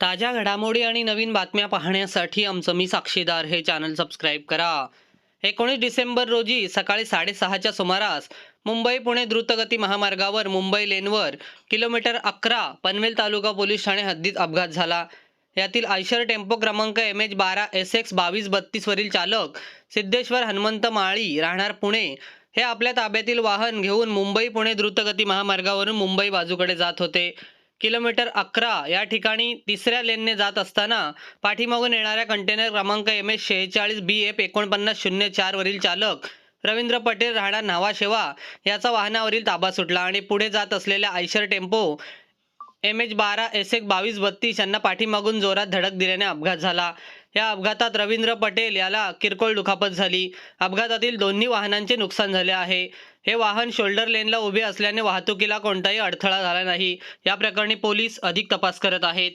ताज्या घडामोडी आणि नवीन बातम्या पाहण्यासाठी आमचं मी साक्षीदार हे चॅनल सबस्क्राईब करा. एकोणीस डिसेंबर रोजी सकाळी साडेसहाच्या सुमारास मुंबई पुणे द्रुतगती महामार्गावर मुंबई लेनवर किलोमीटर अकरा पनवेल तालुका पोलीस ठाणे हद्दीत अपघात झाला. यातील आयशर टेम्पो क्रमांक एम एच बारा एस एक्स बावीस बत्तीसवरील चालक सिद्धेश्वर हनुमंत माळी राहणार पुणे हे आपल्या ताब्यातील वाहन घेऊन मुंबई पुणे द्रुतगती महामार्गावरून मुंबई बाजूकडे जात होते. किलोमीटर अकरा या ठिकाणी तिसऱ्या लेनने जात असताना पाठीमागून येणाऱ्या कंटेनर क्रमांक एम एस शेहेचाळीस बी एफ एकोणपन्नास शून्य चारवरील चालक रवींद्र पटेल राहणार न्हावाशेवा याचा वाहनावरील ताबा सुटला आणि पुढे जात असलेल्या आयशर टेम्पो एम एच बारा एस एक बावीस बत्तीस यांना पाठीमागून जोरात धडक दिल्याने अपघात झाला. या अपघातात रवींद्र पटेल याला किरकोळ दुखापत झाली. अपघातातील दोन्ही वाहनांचे नुकसान झाले आहे. हे वाहन शोल्डर लेनला उभे असल्याने वाहतुकीला कोणताही अडथळा झाला नाही. या प्रकरणी पोलीस अधिक तपास करत आहेत.